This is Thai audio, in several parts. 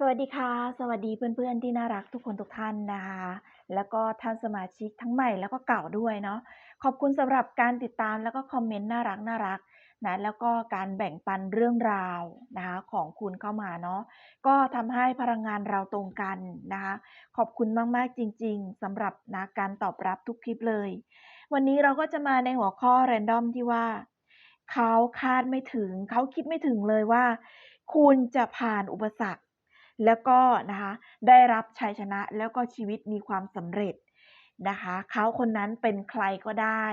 สวัสดีค่ะ สวัสดีเพื่อนๆที่น่ารักทุกคนทุกท่านนะคะ แล้วก็ท่านสมาชิกทั้งใหม่แล้วก็เก่าด้วยเนาะขอบคุณสำหรับการติดตามแล้วก็คอมเมนต์น่ารักๆนะแล้วก็การแบ่งปันเรื่องราวนะคะของคุณเข้ามาเนาะก็ทำให้พลังงานเราตรงกันนะคะขอบคุณมากๆจริง ๆสำหรับนะการตอบรับทุกคลิปเลย วันนี้เราก็จะมาในหัวข้อ random ที่ว่าเขาคาดไม่ถึงเขาคิดไม่ถึงเลยว่า คุณจะผ่านอุปสรรค แล้วก็นะคะได้รับชัยชนะแล้วก็ชีวิตมีความสำเร็จนะคะเขาคนนั้นเป็นใครก็ได้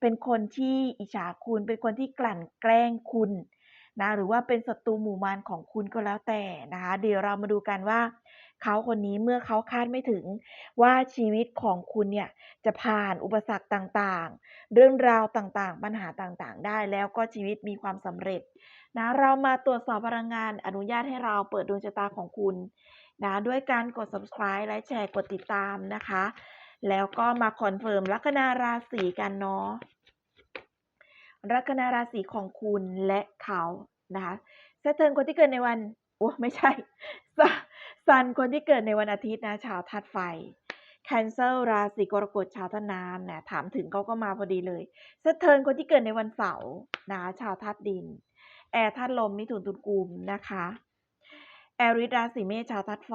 เป็นคนที่อิจฉาคุณ เป็นคนที่กลั่นแกล้งคุณ นะหรือว่าเป็นศัตรูหมู่มารของคุณก็แล้วแต่นะคะ เดี๋ยวเรามาดูกันว่า เขาคนนี้เมื่อเขาคาดไม่ถึงว่าชีวิตของคุณเนี่ยจะผ่านอุปสรรคต่างๆ เรื่องราวต่างๆ ปัญหาต่างๆ ได้แล้วก็ชีวิตมีความสำเร็จนะเรามาตรวจสอบพลังงานอนุญาตให้เราเปิดดวงชะตาของคุณนะด้วยการกด subscribe และแชร์กดติดตามนะคะ แล้วก็มาคอนเฟิร์มลัคนาราศีกันเนาะ ลัคนาราศีของคุณและเขานะคะเซตเทิร์นคนที่เกิดในวันโอ้ไม่ใช่ซันคนที่เกิดในวันอาทิตย์นะชาวธาตุไฟ Cancel ราศีกรกฎชาวธาตุน้ำนะถามถึงเขาก็มาพอดีเลยเซตเทิร์นคนที่เกิดในวันเสาร์นะชาวธาตุดิน แอร์ธาตุลมมิถุนตุลกุมนะคะแอริสราศีเมษชาวธาตุไฟ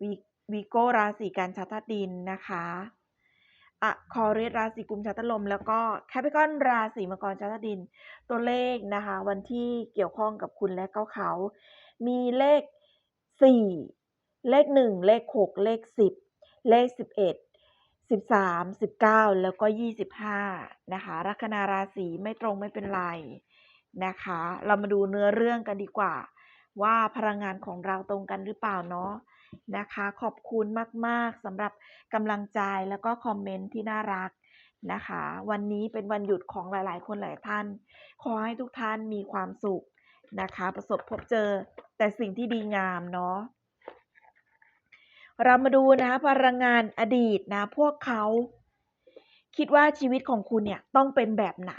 วีวีโกราศีกันชาวธาตุดินนะคะ อะคอเรสราศีกุมชาวธาตุลม แล้วก็แคปิคอนราศีมังกรชาวธาตุดิน ตัวเลขนะคะ วันที่เกี่ยวข้องกับคุณและเขาเขา มีเลขสี่เลขหนึ่งเลขหกเลขสิบเลขสิบเอ็ดสิบสามสิบเก้าแล้วก็ยี่สิบห้านะคะ ลัคนาราศีไม่ตรงไม่เป็นไรนะคะ เรามาดูเนื้อเรื่องกันดีกว่า ว่าพลังงานของเราตรงกันหรือเปล่าเนาะ นะคะ ขอบคุณมาก ๆสำหรับกำลังใจแล้วก็คอมเมนต์ที่น่ารักนะคะ วันนี้เป็นวันหยุดของหลาย ๆ คนหลายท่าน ขอให้ทุกท่านมีความสุขนะคะ ประสบพบเจอแต่สิ่งที่ดีงามเนาะเรามาดูนะคะพลังงานอดีตนะ พวกเขา คิดว่าชีวิตของคุณเนี่ยต้องเป็นแบบไหน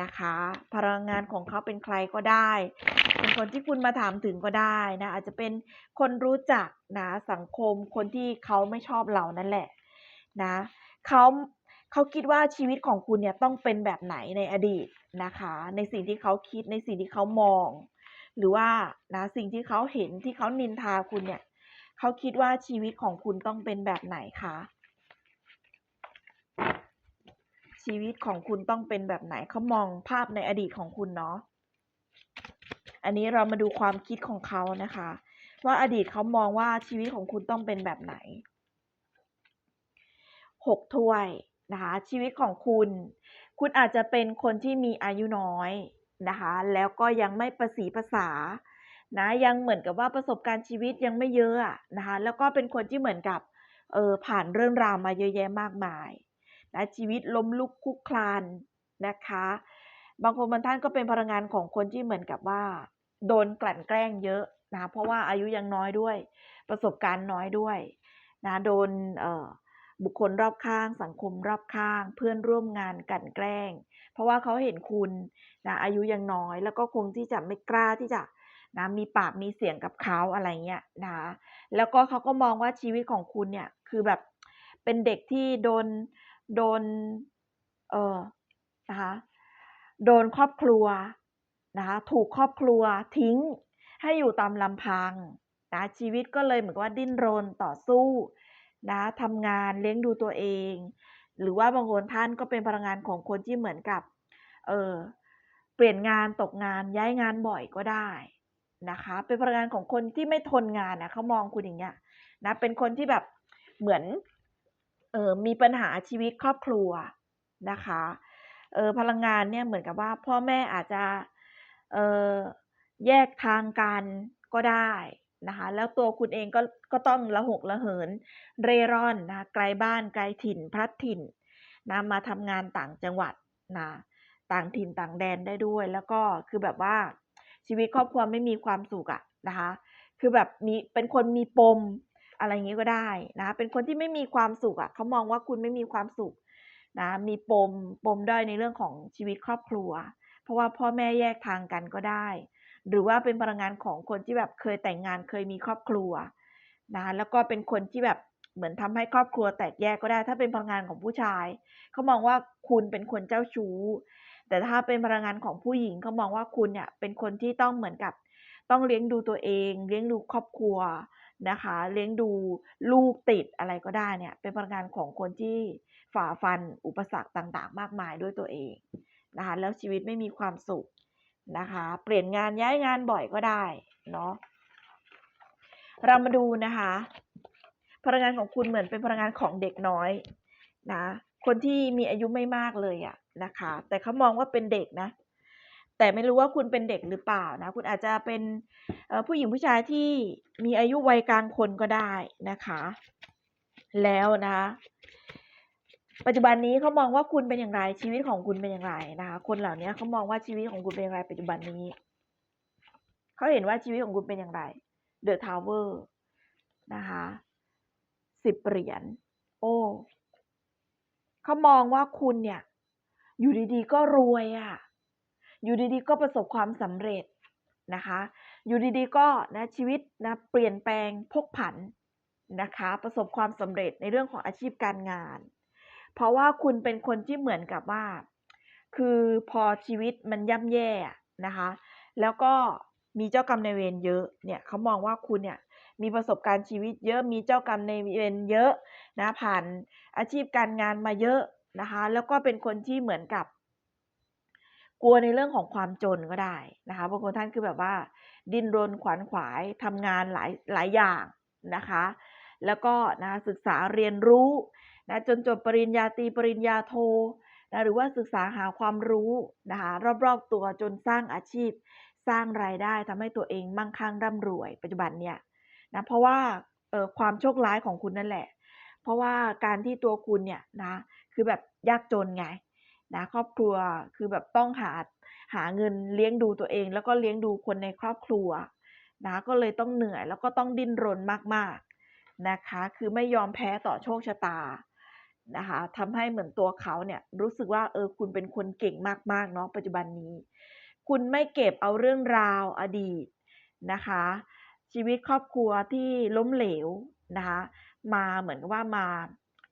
นะคะ พลังงานของเขาเป็นใครก็ได้ เป็นคนที่คุณมาถามถึงก็ได้นะ อาจจะเป็นคนรู้จักนะสังคมคนที่เขาไม่ชอบเรานั่นแหละนะเขาเขาคิดว่าชีวิตของคุณเนี่ยต้องเป็นแบบไหนในอดีตนะคะ ในสิ่งที่เขาคิดในสิ่งที่เขามอง หรือว่านะสิ่งที่เขาเห็นที่เขานินทาคุณเนี่ยเขาคิดว่าชีวิตของคุณต้องเป็นแบบไหนคะ ชีวิตของคุณต้องเป็นแบบไหนเขามองภาพในอดีตของคุณเนาะอันนี้เรามาดูความคิดของเขานะคะ ว่าอดีตเขามองว่าชีวิตของคุณต้องเป็นแบบไหนหกถ้วยนะคะชีวิตของคุณ คุณอาจจะเป็นคนที่มีอายุน้อยนะคะแล้วก็ยังไม่ประสีภาษานะยังเหมือนกับว่าประสบการณ์ชีวิตยังไม่เยอะนะคะแล้วก็เป็นคนที่เหมือนกับเออผ่านเรื่องราวมาเยอะแยะมากมาย นะชีวิตล้มลุกคุกคลานนะคะ บางคนบางท่านก็เป็นพลังงานของคนที่เหมือนกับว่า โดนกลั่นแกล้งเยอะนะเพราะว่าอายุยังน้อยด้วย ประสบการณ์น้อยด้วยนะโดนบุคคลรอบข้าง สังคมรอบข้าง เพื่อนร่วมงานกลั่นแกล้ง เพราะว่าเขาเห็นคุณนะอายุยังน้อย แล้วก็คงที่จะไม่กล้าที่จะนะมีปากมีเสียงกับเขาอะไรเงี้ยนะแล้วก็เขาก็มองว่าชีวิตของคุณเนี่ยคือแบบเป็นเด็กที่โดน โดน เออนะคะโดนครอบครัวนะคะถูกครอบครัวทิ้งให้อยู่ตามลำพังนะชีวิตก็เลยเหมือนว่าดิ้นรนต่อสู้นะทำงานเลี้ยงดูตัวเอง หรือว่าบางคนท่านก็เป็นพลังงานของคนที่เหมือนกับ เออเปลี่ยนงานตกงานย้ายงานบ่อยก็ได้นะคะ เป็นพลังงานของคนที่ไม่ทนงานนะเขามองคุณอย่างเงี้ยนะเป็นคนที่แบบเหมือน เออมีปัญหาชีวิตครอบครัวนะคะเออพลังงานเนี่ยเหมือนกับว่าพ่อแม่อาจจะเออแยกทางกันก็ได้นะคะแล้วตัวคุณเองก็ก็ต้องละหกละเหินเร่ร่อนนะไกลบ้านไกลถิ่นพลัดถิ่นนะมาทำงานต่างจังหวัดนะต่างถิ่นต่างแดนได้ด้วย แล้วก็คือแบบว่าชีวิตครอบครัวไม่มีความสุขอะนะคะ คือแบบมีเป็นคนมีปม อะไรอย่างนี้ก็ได้นะเป็นคนที่ไม่มีความสุขอะ่ะเขามองว่าคุณไม่มีความสุขนะมีปมปมด้อยในเรื่องของชีวิตครอบครัว เพราะว่าพ่อแม่แยกทางกันก็ได้ หรือว่าเป็นพลังงานของคนที่แบบเคยแต่งงานเคยมีครอบครัวนะแล้วก็เป็นคนที่แบบเหมือนทำให้ครอบครัวแตกแยกก็ได้ ถ้าเป็นพลังงานของผู้ชายเขามองว่าคุณเป็นคนเจ้าชู้ แต่ถ้าเป็นพลังงานของผู้หญิงเขามองว่าคุณเนี่ยเป็นคนที่ต้องเหมือนกับต้องเลี้ยงดูตัวเอง เลี้ยงดูครอบครัว นะคะ เลี้ยงดูลูกติดอะไรก็ได้เนี่ย เป็นพลังงานของคนที่ฝ่าฟันอุปสรรคต่างๆ มากมายด้วยตัวเองนะคะ แล้วชีวิตไม่มีความสุขนะคะ เปลี่ยนงานย้ายงานบ่อยก็ได้เนาะ เรามาดูนะคะ พลังงานของคุณเหมือนเป็นพลังงานของเด็กน้อยนะ คนที่มีอายุไม่มากเลยอะนะคะ แต่เขามองว่าเป็นเด็กนะ แต่ไม่รู้ว่าคุณเป็นเด็กหรือเปล่านะ คุณอาจจะเป็นผู้หญิงผู้ชายที่มีอายุวัยกลางคนก็ได้นะคะ แล้วนะปัจจุบันนี้เขามองว่าคุณเป็นอย่างไรชีวิตของคุณเป็นอย่างไรนะคะ คนเหล่านี้เขามองว่าชีวิตของคุณเป็นอย่างไรปัจจุบันนี้เขาเห็นว่าชีวิตของคุณเป็นอย่างไร The Tower นะคะสิบเหรียญโอ้เขามองว่าคุณเนี่ย อยู่ดีๆก็รวยอะ่ะ อยู่ดีๆ ก็ประสบความสำเร็จนะคะ อยู่ดีๆ ก็นะชีวิตนะเปลี่ยนแปลงพกผันนะคะ ประสบความสำเร็จในเรื่องของอาชีพการงาน เพราะว่าคุณเป็นคนที่เหมือนกับว่า คือพอชีวิตมันย่ำแย่นะคะ แล้วก็มีเจ้ากรรมในเวรเยอะเนี่ยเขามองว่าคุณเนี่ยมีประสบการณ์ชีวิตเยอะมีเจ้ากรรมในเวรเยอะนะผ่านอาชีพการงานมาเยอะนะคะ แล้วก็เป็นคนที่เหมือนกับ กลัวในเรื่องของความจนก็ได้นะคะบางคนท่านคือแบบว่า ดิ้นรนขวนขวายทำงานหลายหลายอย่างนะคะ แล้วก็นะศึกษาเรียนรู้นะจนจบปริญญาตรีปริญญาโทนะหรือว่าศึกษาหาความรู้นะคะรอบๆตัวจนสร้างอาชีพ สร้างรายได้ทำให้ตัวเองมั่งคั่งร่ำรวย ปัจจุบันเนี่ยนะเพราะว่าเออความโชคร้ายของคุณนั่นแหละ เพราะว่าการที่ตัวคุณเนี่ยนะคือแบบยากจนไง นะครอบครัวคือแบบต้องหาหาเงินเลี้ยงดูตัวเอง แล้วก็เลี้ยงดูคนในครอบครัวนะก็เลยต้องเหนื่อยแล้วก็ต้องดิ้นรนมากๆนะคะ คือไม่ยอมแพ้ต่อโชคชะตานะคะทำให้เหมือนตัวเขาเนี่ยรู้สึกว่าเออคุณเป็นคนเก่งมากๆเนาะปัจจุบันนี้ คุณไม่เก็บเอาเรื่องราวอดีตนะคะ ชีวิตครอบครัวที่ล้มเหลวนะคะมาเหมือนกับว่ามา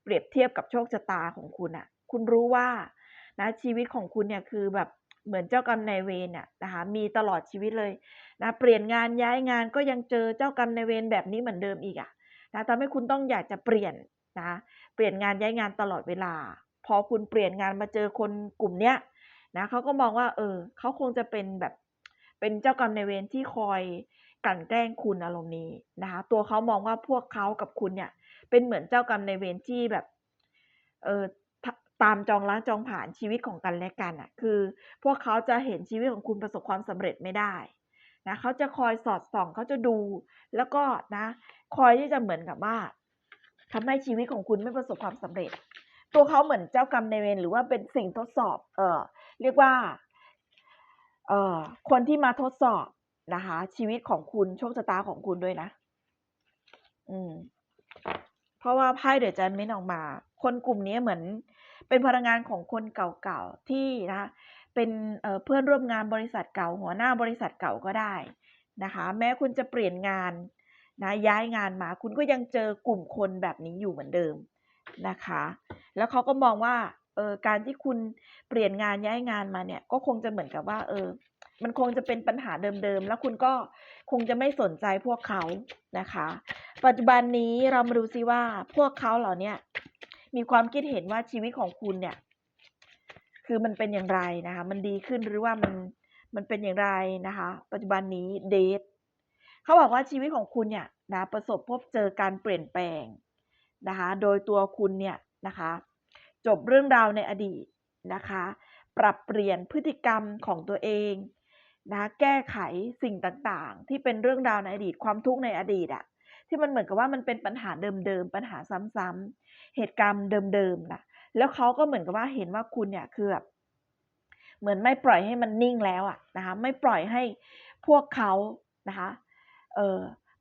เปรียบเทียบกับโชคชะตาของคุณอะ่ะคุณรู้ว่า นะชีวิตของคุณเนี่ยคือแบบเหมือนเจ้ากรรมนายเวรน่ะนะคะมีตลอดชีวิตเลยนะเปลี่ยนงานย้ายงานก็ยังเจอเจ้ากรรมนายเวรแบบนี้เหมือนเดิมอีกอะ่ะนะทำให้คุณต้องอยากจะเปลี่ยนนะเปลี่ยนงานย้ายงานตลอดเวลา พอคุณเปลี่ยนงานมาเจอคนกลุ่มเนี้ยนะเขาก็มองว่า เออเขาคงจะเป็นแบบเป็นเจ้ากรรมนายเวรที่คอยกลั่นแกล้งคุณอารมณ์นี้นะคะตัวเขามองว่าพวกเขากับคุณเนี่ย เป็นเหมือนเจ้ากรรมในเวรที่แบบเออ ตามจองล้างจองผ่านชีวิตของกันและกันอะ่ะ คือ พวกเขาจะเห็นชีวิตของคุณประสบความสำเร็จไม่ได้นะเขาจะคอยสอดส่องเขาจะดู แล้วก็นะ คอยที่จะเหมือนกับว่าทำให้ชีวิตของคุณไม่ประสบความสำเร็จ ตัวเขาเหมือนเจ้ากรรมในเวรหรือว่าเป็นสิ่งทดสอบ เออเรียกว่าเอ่อคนที่มาทดสอบนะคะ ชีวิตของคุณโชคชะตาของคุณด้วยนะ อืม เพราะว่าไพ่เดอะจันเมนออกมา คนกลุ่มนี้เหมือน เป็นพลังงานของคนเก่าๆที่นะเป็นเเพื่อนร่วมงานบริษัทเก่าหัวหน้าบริษัทเก่าก็ได้นะคะ แม้คุณจะเปลี่ยนงานนะย้ายงานมา คุณก็ยังเจอกลุ่มคนแบบนี้อยู่เหมือนเดิมนะคะ แล้วเขาก็มองว่าเออการที่คุณเปลี่ยนงานย้ายงานมาเนี่ยก็คงจะเหมือนกับว่าเออมันคงจะเป็นปัญหาเดิมๆ แล้วคุณก็คงจะไม่สนใจพวกเขานะคะ ปัจจุบันนี้เรามาดูซิว่าพวกเขาเหล่านี้ มีความคิดเห็นว่าชีวิตของคุณเนี่ย คือมันเป็นอย่างไรนะคะ มันดีขึ้นหรือว่ามันมันเป็นอย่างไรนะคะ ปัจจุบันนี้เดทเขาบอกว่าชีวิตของคุณเนี่ยนะประสบพบเจอการเปลี่ยนแปลงนะคะ โดยตัวคุณเนี่ยนะคะ จบเรื่องราวในอดีตนะคะ ปรับเปลี่ยนพฤติกรรมของตัวเองนะแก้ไขสิ่งต่างๆ ที่เป็นเรื่องราวในอดีตความทุกข์ในอดีตอะที่มันเหมือนกับว่ามันเป็นปัญหาเดิมๆปัญหาซ้ำๆ เหตุการณ์เดิมๆนะแล้วเขาก็เหมือนกับว่าเห็นว่าคุณเนี่ยคือแบบเหมือนไม่ปล่อยให้มันนิ่งแล้วอะนะคะไม่ปล่อยให้พวกเขานะคะเออ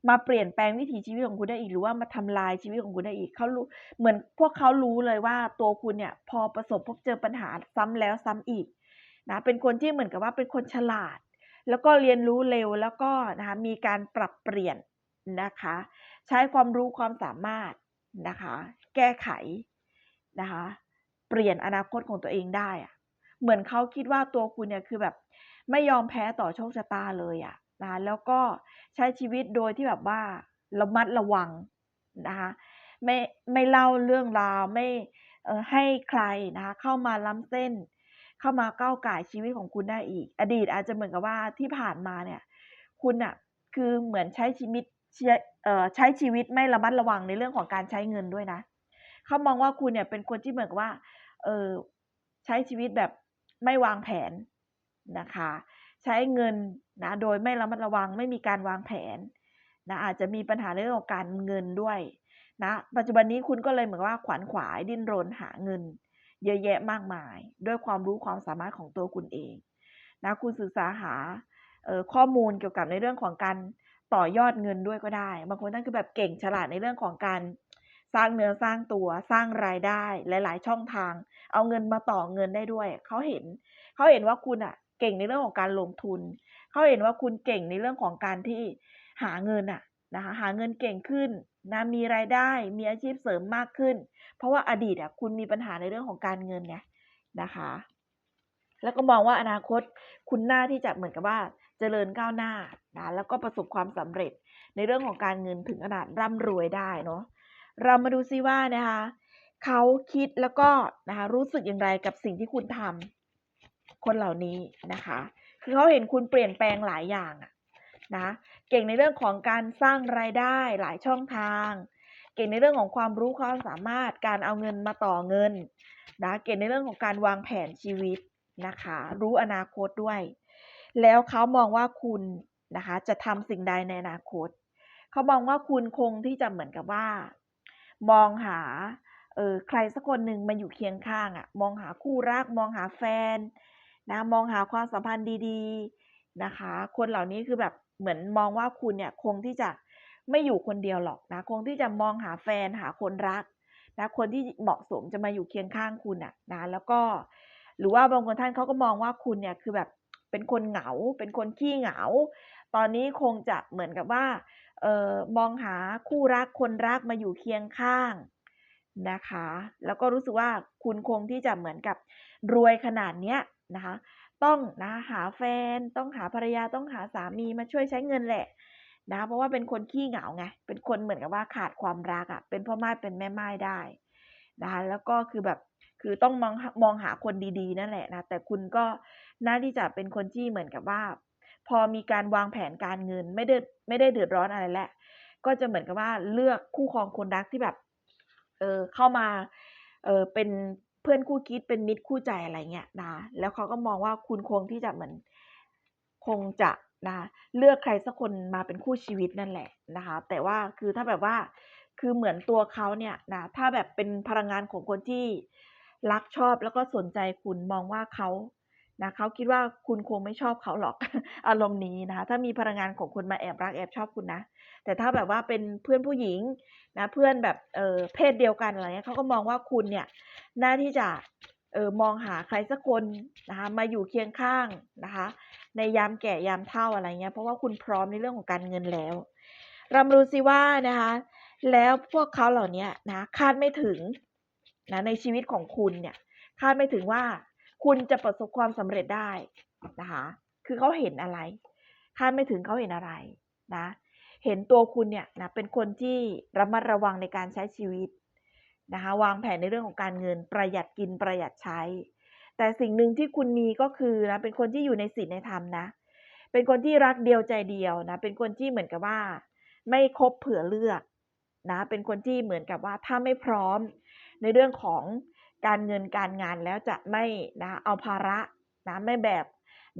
มาเปลี่ยนแปลงวิถีชีวิตของคุณได้อีกหรือว่ามาทำลายชีวิตของคุณได้อีกเขารู้เหมือนพวกเขารู้เลยว่าตัวคุณเนี่ยพอประสบพบเจอปัญหาซ้ำแล้วซ้ำอีกนะเป็นคนที่เหมือนกับว่าเป็นคนฉลาด แล้วก็เรียนรู้เร็วแล้วก็นะคะมีการปรับเปลี่ยนนะคะ ใช้ความรู้ความสามารถ นะคะ แก้ไขนะคะ เปลี่ยนอนาคตของตัวเองได้อะเหมือนเขาคิดว่าตัวคุณเนี่ยคือแบบไม่ยอมแพ้ต่อโชคชะตาเลยอะนะคะแล้วก็ใช้ชีวิตโดยที่แบบว่าระมัดระวังนะคะไม่ไม่เล่าเรื่องราวไม่ให้ใครนะคะเข้ามาล้ำเส้น เข้ามาก้าวก่ายชีวิตของคุณได้อีก อดีตอาจจะเหมือนกับว่าที่ผ่านมาเนี่ย คุณน่ะคือเหมือนใช้ชีวิต ใช้ชีวิตไม่ระมัดระวังในเรื่องของการใช้เงินด้วยนะเขามองว่าคุณเนี่ยเป็นคนที่เหมือนกับว่า เออใช้ชีวิตแบบไม่วางแผนนะคะ ใช้เงินนะโดยไม่ระมัดระวังไม่มีการวางแผนนะอาจจะมีปัญหาเรื่องของการเงินด้วยนะปัจจุบันนี้คุณก็เลยเหมือนว่าขวัญขวายดิ้นรนหาเงิน เยอะแยะมากมาย ด้วยความรู้ความสามารถของตัวคุณเองนะคุณศึกษาหาออข้อมูลเกี่ยวกับในเรื่องของการ ต่อยอดเงินด้วยก็ได้ บางคนนั่นคือแบบเก่งฉลาดในเรื่องของการสร้างเนื้อสร้างตัวสร้างรายได้หลาย ๆ ช่องทาง เอาเงินมาต่อเงินได้ด้วย เขาเห็น เขาเห็นว่าคุณอะ เก่งในเรื่องของการลงทุน เขาเห็นว่าคุณเก่งในเรื่องของการที่หาเงินอะนะคะหาเงินเก่งขึ้นนะมีรายได้มีอาชีพเสริมมากขึ้น เพราะว่าอดีตอะคุณมีปัญหาในเรื่องของการเงินไงนะคะ แล้วก็มองว่าอนาคตคุณหน้าที่จะเหมือนกับว่า เจริญก้าวหน้านะแล้วก็ประสบความสำเร็จในเรื่องของการเงินถึงขนาดร่ำรวยได้เนาะเรามาดูซิว่านะคะเขาคิดแล้วก็นะคะรู้สึกอย่างไรกับสิ่งที่คุณทำคนเหล่านี้นะคะ คือเขาเห็นคุณเปลี่ยนแปลงหลายอย่างอะนะเก่งในเรื่องของการสร้างรายได้หลายช่องทาง เก่งในเรื่องของความรู้ความสามารถการเอาเงินมาต่อเงินนะเก่งในเรื่องของการวางแผนชีวิตนะคะ รู้อนาคตด้วย แล้วเขามองว่าคุณนะคะจะทำสิ่งใดในอนาคต เขามองว่าคุณคงที่จะเหมือนกับว่า มองหาเออใครสักคนหนึ่งมาอยู่เคียงข้างอะมองหาคู่รัก มองหาแฟนนะมองหาความสัมพันธ์ดีๆนะคะ คนเหล่านี้คือแบบเหมือนมองว่าคุณเนี่ยคงที่จะไม่อยู่คนเดียวหรอกนะคงที่จะมองหาแฟนหาคนรักนะคนที่เหมาะสมจะมาอยู่เคียงข้างคุณอะนะแล้วก็ หรือว่าบางคนท่านเขาก็มองว่าคุณเนี่ยคือแบบ เป็นคนเหงา เป็นคนขี้เหงา ตอนนี้คงจะเหมือนกับว่าเออมองหาคู่รักคนรักมาอยู่เคียงข้างนะคะ แล้วก็รู้สึกว่าคุณคงที่จะเหมือนกับรวยขนาดเนี้ยนะคะ ต้องนะหาแฟน ต้องหาภรรยาต้องหาสามีมาช่วยใช้เงินแหละนะเพราะว่าเป็นคนขี้เหงาไง เป็นคนเหมือนกับว่าขาดความรักอะ่ะ เป็นพ่อไม้เป็นแม่ไม้ได้นะคะแล้วก็คือแบบคือต้องมองมองหาคนดีๆ นั่นแหละนะ แต่คุณก็ น่าที่จะเป็นคนที่เหมือนกับว่า พอมีการวางแผนการเงินไม่ได้ไม่ได้เดือดร้อนอะไรแหละ ก็จะเหมือนกับว่าเลือกคู่ครองคนรักที่แบบ เออเข้ามา เออเป็นเพื่อนคู่คิดเป็นมิตรคู่ใจอะไรเงี้ยนะ แล้วเขาก็มองว่าคุณคงที่จะเหมือนคงจะนะเลือกใครสักคนมาเป็นคู่ชีวิตนั่นแหละนะคะ แต่ว่าคือถ้าแบบว่าคือเหมือนตัวเขาเนี่ยนะถ้าแบบเป็นพลังงานของคนที่รักชอบแล้วก็สนใจคุณมองว่าเขา นะเขาคิดว่าคุณคงไม่ชอบเขาหรอกอารมณ์นี้นะคะถ้ามีพลังงานของคนมาแอบรักแอบชอบคุณนะ แต่ถ้าแบบว่าเป็นเพื่อนผู้หญิงนะเพื่อนแบบเออเพศเดียวกันอะไรเงี้ยเขาก็มองว่าคุณเนี่ยน่าที่จะเออมองหาใครสักคนนะคะมาอยู่เคียงข้างนะคะในยามแก่ยามเฒ่าอะไรเงี้ยเพราะว่าคุณพร้อมในเรื่องของการเงินแล้วรามาดูซิว่านะคะแล้วพวกเขาเหล่านี้นะคาดไม่ถึงนะในชีวิตของคุณเนี่ยคาดไม่ถึงว่า คุณจะประสบความสำเร็จได้นะคะ คือเขาเห็นอะไรคาดไม่ถึงเขาเห็นอะไรนะ เห็นตัวคุณเนี่ยนะเป็นคนที่ระมัดระวังในการใช้ชีวิตนะคะ วางแผนในเรื่องของการเงินประหยัดกินประหยัดใช้ แต่สิ่งหนึ่งที่คุณมีก็คือนะเป็นคนที่อยู่ในศีลในธรรมนะ เป็นคนที่รักเดียวใจเดียวนะ เป็นคนที่เหมือนกับว่า ไม่คบเผื่อเลือกนะ เป็นคนที่เหมือนกับว่าถ้าไม่พร้อมในเรื่องของ การเงินการงานแล้วจะไม่นะเอาภาระนะไม่แบบ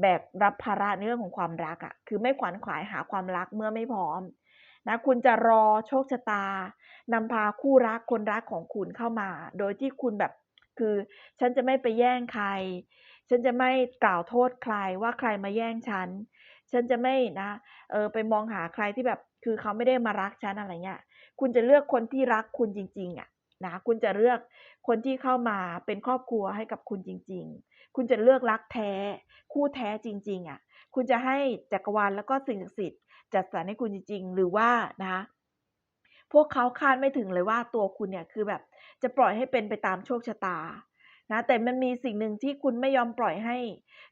แบบรับภาระในเรื่องของความรักอะ่ะคือไม่ขวัญขวายหาความรักเมื่อไม่พร้อมนะคุณจะรอโชคชะตานำพาคู่รักคนรักของคุณเข้ามา โดยที่คุณแบบคือฉันจะไม่ไปแย่งใคร ฉันจะไม่กล่าวโทษใครว่าใครมาแย่งฉัน ฉันจะไม่นะเออไปมองหาใครที่แบบคือเขาไม่ได้มารักฉันอะไรเงี้ย คุณจะเลือกคนที่รักคุณจริง ๆอะ่ะ นะคุณจะเลือกคนที่เข้ามาเป็นครอบครัวให้กับคุณจริง ๆ คุณจะเลือกรักแท้ คู่แท้จริง ๆอะคุณจะให้จักรวาลแล้วก็สิ่งศักดิ์สิทธิ์จัดสรรให้คุณจริง ๆ หรือว่านะคะพวกเขาคาดไม่ถึงเลยว่าตัวคุณเนี่ยคือแบบจะปล่อยให้เป็นไปตามโชคชะตานะแต่มันมีสิ่งหนึ่งที่คุณไม่ยอมปล่อยให้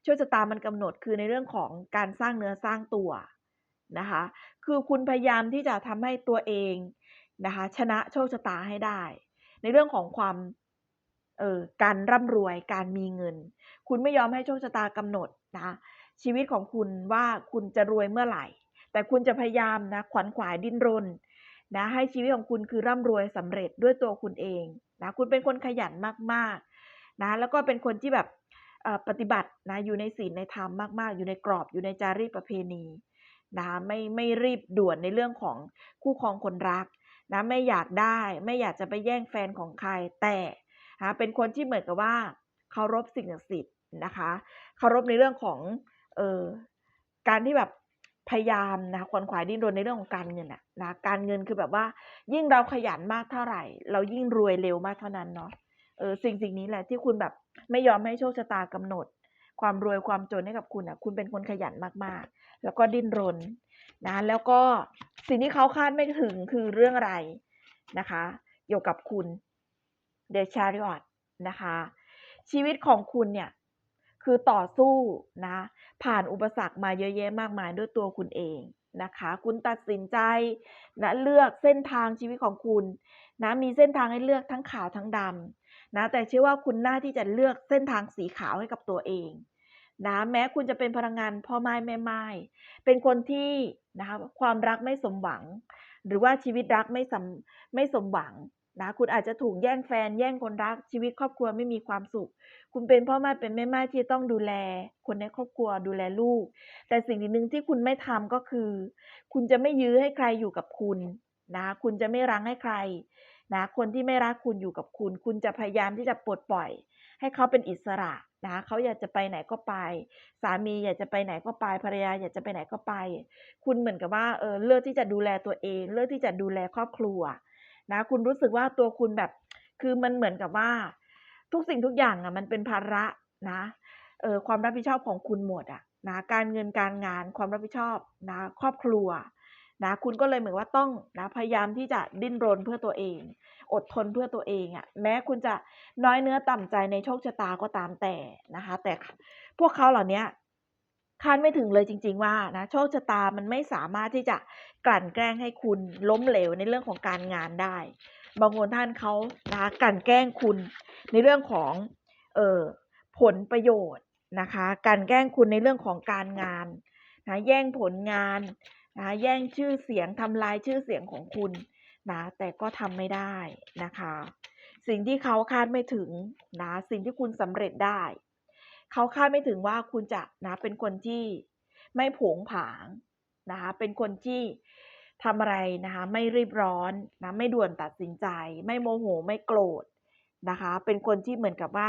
โชคชะตามันกำหนดคือในเรื่องของการสร้างเนื้อสร้างตัวนะคะ คือคุณพยายามที่จะทำให้ตัวเองนะคะ ชนะโชคชะตาให้ได้ ในเรื่องของความเอ่อการร่ำรวยการมีเงิน คุณไม่ยอมให้โชคชะตากำหนดนะชีวิตของคุณว่าคุณจะรวยเมื่อไหร่ แต่คุณจะพยายามนะขวนขวายดิ้นรนนะให้ชีวิตของคุณคือร่ำรวยสำเร็จด้วยตัวคุณเองนะคุณเป็นคนขยันมากๆนะแล้วก็เป็นคนที่แบบปฏิบัตินะอยู่ในศีลในธรรมมาก ๆ อยู่ในกรอบอยู่ในจารีตประเพณีนะไม่ไม่รีบด่วนในเรื่องของคู่ครองคนรัก นะไม่อยากได้ไม่อยากจะไปแย่งแฟนของใครแต่นะเป็นคนที่เหมือนกับว่าเคารพสิ่งศักดิ์สิทธิ์นะคะเคารพในเรื่องของเออการที่แบบพยายามนะขวนขวายดิ้นรนในเรื่องของการเงินอะนะการเงินคือแบบว่า ยิ่งเราขยันมากเท่าไหร่ เรายิ่งรวยเร็วมากเท่านั้นเนาะเออสิ่งสิ่งนี้แหละที่คุณแบบไม่ยอมให้โชคชะตากำหนด ความรวยความจนให้กับคุณอะคุณเป็นคนขยันมากๆ แล้วก็ดิ้นรนนะแล้วก็สิ่งที่เขาคาดไม่ถึงคือเรื่องอะไรนะคะเกี่ยวกับคุณเดชาริออตนะคะ ชีวิตของคุณเนี่ยคือต่อสู้นะผ่านอุปสรรคมาเยอะแยะมากมายด้วยตัวคุณเองนะคะ คุณตัดสินใจนะเลือกเส้นทางชีวิตของคุณนะมีเส้นทางให้เลือกทั้งขาวทั้งดำ นะแต่เชื่อว่าคุณน่าที่จะเลือกเส้นทางสีขาวให้กับตัวเองนะแม้คุณจะเป็นพลังงานพ่อไม้แม่ไม้เป็นคนที่นะคะความรักไม่สมหวัง หรือว่าชีวิตรักไม่สมไม่สมหวังนะคุณอาจจะถูกแย่งแฟน แย่งคนรักชีวิตครอบครัวไม่มีความสุข คุณเป็นพ่อแม่เป็นแม่แม่ที่ต้องดูแล คนในครอบครัวดูแลลูก แต่สิ่งหนึ่งที่คุณไม่ทำก็คือ คุณจะไม่ยื้อให้ใครอยู่กับคุณนะคุณจะไม่รั้งให้ใคร นะคนที่ไม่รักคุณอยู่กับคุณ คุณจะพยายามที่จะปลดปล่อย ให้เขาเป็นอิสระนะเขาอยากจะไปไหนก็ไป สามีอยากจะไปไหนก็ไปภรรยาอยากจะไปไหนก็ไป คุณเหมือนกับว่าเออเลือกที่จะดูแลตัวเอง เลือกที่จะดูแลครอบครัวนะคุณรู้สึกว่าตัวคุณแบบ คือมันเหมือนกับว่า ทุกสิ่งทุกอย่างอะมันเป็นภาระนะเออความรับผิดชอบของคุณหมดอะนะการเงินการงานความรับผิดชอบนะครอบครัว นะคุณก็เลยเหมือนว่าต้องนะพยายามที่จะดิ้นรนเพื่อตัวเอง อดทนเพื่อตัวเองอะ่ะแม้คุณจะน้อยเนื้อต่ำใจในโชคชะตาก็ตามแต่นะคะ แต่พวกเขาเหล่านี้คาดไม่ถึงเลยจริง ๆ ว่านะโชคชะตามันไม่สามารถที่จะกลั่นแกล้งให้คุณล้มเหลวในเรื่องของการงานได้ บางคนท่านเขานะกลั่นแกล้งคุณในเรื่องของเอ่อผลประโยชน์นะคะ การแกล้งคุณในเรื่องของการงานนะแย่งผลงานนะแย่งชื่อเสียงทำลายชื่อเสียงของคุณนะแต่ก็ทำไม่ได้นะคะ สิ่งที่เขาคาดไม่ถึงนะสิ่งที่คุณสำเร็จได้ เขาคาดไม่ถึงว่าคุณจะนะเป็นคนที่ไม่ผงผางนะคะเป็นคนที่ทำอะไรนะคะไม่รีบร้อนนะไม่ด่วนตัดสินใจ ไม่โมโหไม่โกรธนะคะ เป็นคนที่เหมือนกับว่า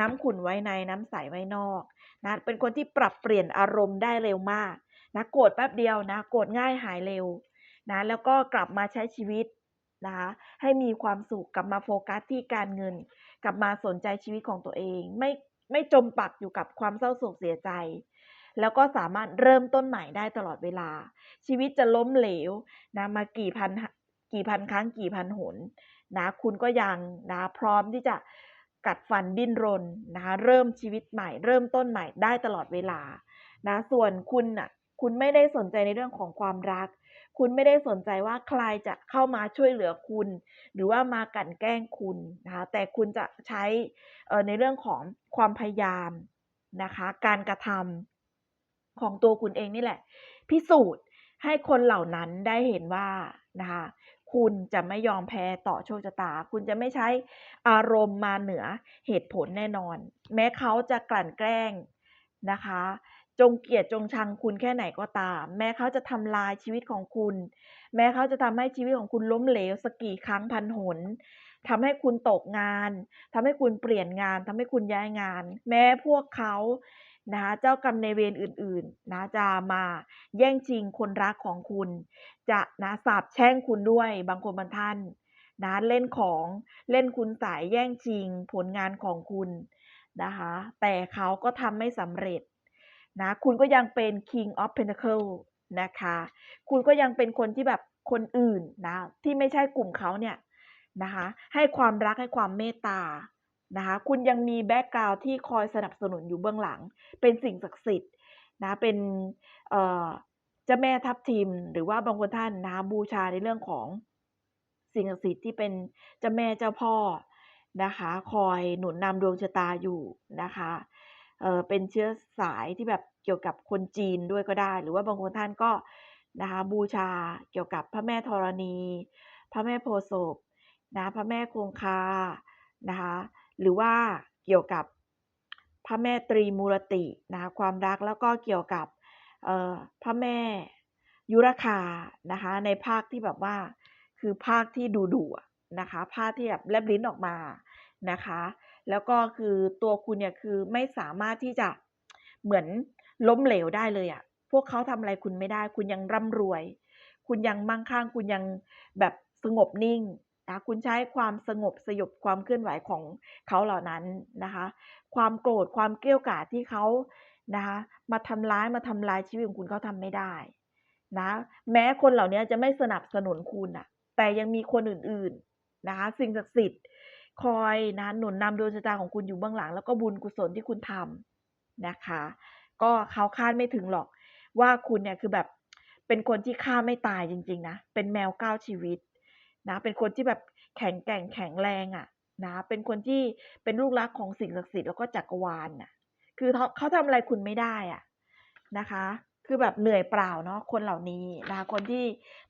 น้ำขุ่นไว้ในน้ำใสไว้นอกนะเป็นคนที่ปรับเปลี่ยนอารมณ์ได้เร็วมาก นะโกรธแป๊บเดียวนะโกรธง่ายหายเร็วนะแล้วก็กลับมาใช้ชีวิตนะคะให้มีความสุขกลับมาโฟกัสที่การเงิน กลับมาสนใจชีวิตของตัวเอง ไม่ไม่จมปักอยู่กับความเศร้าโศกเสียใจ แล้วก็สามารถเริ่มต้นใหม่ได้ตลอดเวลา ชีวิตจะล้มเหลวนะมากี่พันกี่พันครั้งกี่พันหนนะคุณก็ยังนะพร้อมที่จะกัดฟันดิ้นรนนะคะเริ่มชีวิตใหม่ เริ่มต้นใหม่ได้ตลอดเวลานะส่วนคุณน่ะ คุณไม่ได้สนใจในเรื่องของความรัก คุณไม่ได้สนใจว่าใครจะเข้ามาช่วยเหลือคุณ หรือว่ามากั่นแกล้งคุณนะคะแต่คุณจะใช้ในเรื่องของความพยายามนะคะการกระทำของตัวคุณเองนี่แหละ พิสูจน์ให้คนเหล่านั้นได้เห็นว่านะคะคุณจะไม่ยอมแพ้ต่อโชคชะตา คุณจะไม่ใช้อารมณ์มาเหนือเหตุผลแน่นอน แม้เขาจะกลั่นแกล้งนะคะ จงเกลียดจงชังคุณแค่ไหนก็ตาม แม้เขาจะทำลายชีวิตของคุณ แม้เขาจะทำให้ชีวิตของคุณล้มเหลวสักกี่ครั้งพันหนทำให้คุณตกงานทำให้คุณเปลี่ยนงานทำให้คุณย้ายงาน แม้พวกเขานะคะเจ้ากรรมในเวรอื่นๆนะจะมาแย่งชิงคนรักของคุณ จะนะสาบแช่งคุณด้วยบางคนบางท่านนะเล่นของเล่นคุณสายแย่งชิงผลงานของคุณนะคะแต่เขาก็ทำไม่สำเร็จ นะคุณก็ยังเป็น King of Pentacle นะคะ คุณก็ยังเป็นคนที่แบบคนอื่นนะ ที่ไม่ใช่กลุ่มเขาเนี่ยนะคะ ให้ความรักให้ความเมตตานะคะ คุณยังมีแบ็กกราวที่คอยสนับสนุนอยู่เบื้องหลัง เป็นสิ่งศักดิ์สิทธิ์นะเป็นเจ้าแม่ทับทิม หรือว่าบางคนท่านนะบูชาในเรื่องของสิ่งศักดิ์สิทธิ์ที่เป็นเจ้าแม่เจ้าพ่อนะคะ คอยหนุนนำดวงชะตาอยู่นะคะ เออเป็นเชื้อสายที่แบบเกี่ยวกับคนจีนด้วยก็ได้ หรือว่าบางคนท่านก็นะคะบูชาเกี่ยวกับพระแม่ธรณี พระแม่โพธิ์ศพนะพระแม่คงคานะคะหรือว่าเกี่ยวกับพระแม่ตรีมูรตินะคะความรักแล้วก็เกี่ยวกับพระแม่ยุรคานะคะในภาคที่แบบว่าคือภาคที่ดูดุนะคะภาคที่แบบแลบลิ้นออกมานะคะ แล้วก็คือตัวคุณเนี่ยคือไม่สามารถที่จะเหมือนล้มเหลวได้เลยอะ่ะ พวกเขาทำอะไรคุณไม่ได้ คุณยังร่ำรวย คุณยังมั่งคั่ง คุณยังแบบสงบนิ่งนะคุณใช้ความสงบสยบความเคลื่อนไหวของเขาเหล่านั้นนะคะ ความโกรธความเกลี้ยวกล่อมที่เขานะคะมาทำร้ายมาทำลายชีวิตของคุณเขาทำไม่ได้นะแม้คนเหล่านี้จะไม่สนับสนุนคุณอะแต่ยังมีคนอื่นๆนะคะสิ่งศักดิ์สิทธิ์ คอยนะหนุนนำดวงชะตาของคุณอยู่เบื้องหลัง แล้วก็บุญกุศลที่คุณทำนะคะ ก็เขาคาดไม่ถึงหรอกว่าคุณเนี่ยคือแบบเป็นคนที่ฆ่าไม่ตายจริง ๆ นะ เป็นแมวเก้าชีวิตนะเป็นคนที่แบบแข็งแกร่งแข็งแรงอะ่ะนะเป็นคนที่เป็นลูกรักของสิ่งศักดิ์สิทธิ์แล้วก็จักรวาลน่ะ คือเขาเขาทำอะไรคุณไม่ได้อะนะคะ คือแบบเหนื่อยเปล่าเนาะคนเหล่านี้นะคนที่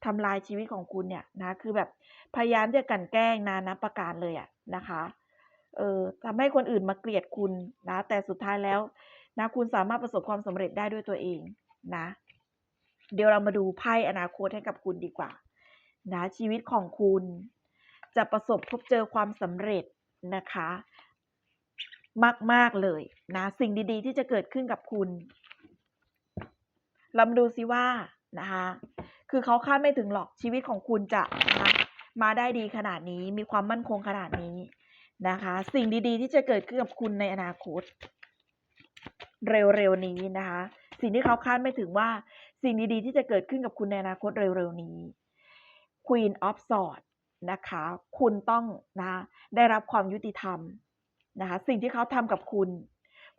ทำลายชีวิตของคุณเนี่ยนะ คือแบบพยายามจะกันแกล้งนานะประการเลยอะ นะคะเออทำให้คนอื่นมาเกลียดคุณนะ แต่สุดท้ายแล้วนะคุณสามารถประสบความสำเร็จได้ด้วยตัวเองนะ เดี๋ยวเรามาดูไพ่อนาคตให้กับคุณดีกว่า นะชีวิตของคุณจะประสบพบเจอความสำเร็จนะคะ มาก ๆ เลยนะ สิ่งดีๆ ที่จะเกิดขึ้นกับคุณเรามาดูซิว่านะคะ คือเขาคาดไม่ถึงหรอกชีวิตของคุณจะนะคะ มาได้ดีขนาดนี้มีความมั่นคงขนาดนี้นะคะ สิ่งดีๆ ที่จะเกิดขึ้นกับคุณในอนาคต เร็วๆนี้นะคะ สิ่งที่เขาคาดไม่ถึงว่า สิ่งดีๆ ที่จะเกิดขึ้นกับคุณในอนาคตเร็วๆนี้ Queen of Swords นะคะ คุณต้องนะได้รับความยุติธรรมนะคะ สิ่งที่เขาทำกับคุณ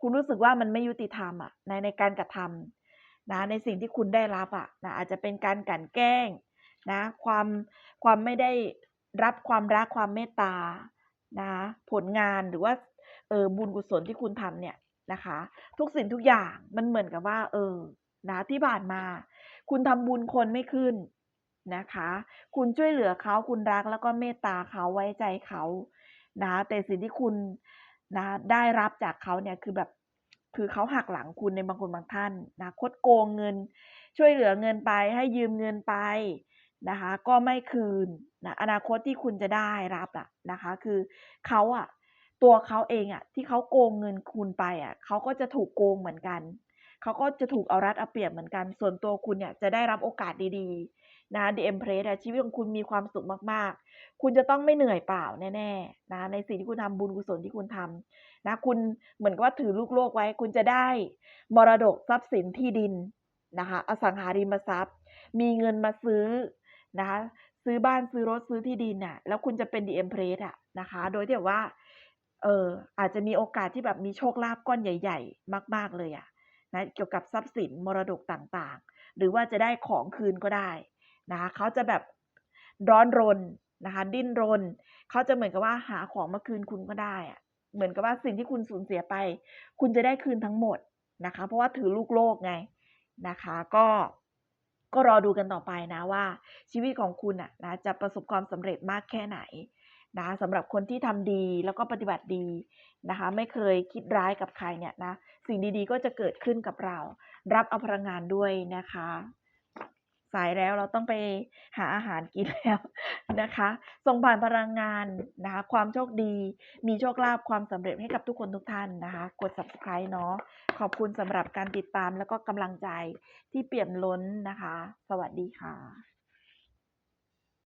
คุณรู้สึกว่ามันไม่ยุติธรรมอะในในการกระทำนะในสิ่งที่คุณได้รับอะนะอาจจะเป็นการกลั่นแกล้ง นะความความไม่ได้รับความรักความเมตตานะผลงานหรือว่าเออบุญกุศลที่คุณทำเนี่ยนะคะ ทุกสิ่งทุกอย่างมันเหมือนกับว่า เออนะที่ผ่านมา คุณทำบุญคนไม่ขึ้นนะคะ คุณช่วยเหลือเขาคุณรักแล้วก็เมตตาเขาไว้ใจเขานะแต่สิ่งที่คุณนะได้รับจากเขาเนี่ยคือแบบคือเขาหักหลังคุณในบางคนบางท่านนะคดโกงเงิน ช่วยเหลือเงินไปให้ยืมเงินไป นะคะก็ไม่คืนนะอนาคตที่คุณจะได้รับอะนะคะคือเขาอะตัวเขาเองอะที่เขาโกงเงินคุณไปอะเขาก็จะถูกโกงเหมือนกันเขาก็จะถูกเอารัดเอาเปรียบเหมือนกัน ส่วนตัวคุณเนี่ยจะได้รับโอกาสดีๆนะดีเอ็มเพรสชีวิตของคุณมีความสุขมากๆ คุณจะต้องไม่เหนื่อยเปล่าแน่ๆนะในสิ่งที่คุณทำบุญกุศลที่คุณทำนะคุณเหมือนกับว่าถือลูกโลกไว้ คุณจะได้มรดกทรัพย์สินที่ดินนะคะอสังหาริมทรัพย์ มีเงินมาซื้อ นะคะ ซื้อบ้านซื้อรถซื้อที่ดินน่ะ แล้วคุณจะเป็นดีเอ็มเพรสอะนะคะ โดยที่แบบว่าเอออาจจะมีโอกาสที่แบบมีโชคลาภก้อนใหญ่ ๆ มาก ๆเลยอะนะเกี่ยวกับทรัพย์สินมรดกต่างๆ หรือว่าจะได้ของคืนก็ได้นะคะเขาจะแบบร้อนรนนะคะดิ้นรนเขาจะเหมือนกับว่าหาของมาคืนคุณก็ได้อะเหมือนกับว่าสิ่งที่คุณสูญเสียไป คุณจะได้คืนทั้งหมดนะคะ เพราะว่าถือลูกโลกไงนะคะ ก็ ก็รอดูกันต่อไปนะว่า ชีวิตของคุณอะนะจะประสบความสำเร็จมากแค่ไหนนะสำหรับคนที่ทำดีแล้วก็ปฏิบัติดีนะคะ ไม่เคยคิดร้ายกับใครเนี่ยนะสิ่งดีๆ ก็จะเกิดขึ้นกับเรา รับเอาพลังงานด้วยนะคะ สายแล้วเราต้องไปหาอาหารกินแล้วนะคะส่งผ่านพลังงานนะคะความโชคดี มีโชคลาภความสำเร็จให้กับทุกคนทุกท่านนะคะกด subscribe เนาะขอบคุณสำหรับการติดตามแล้วก็กำลังใจที่เปี่ยมล้นนะคะ สวัสดีค่ะ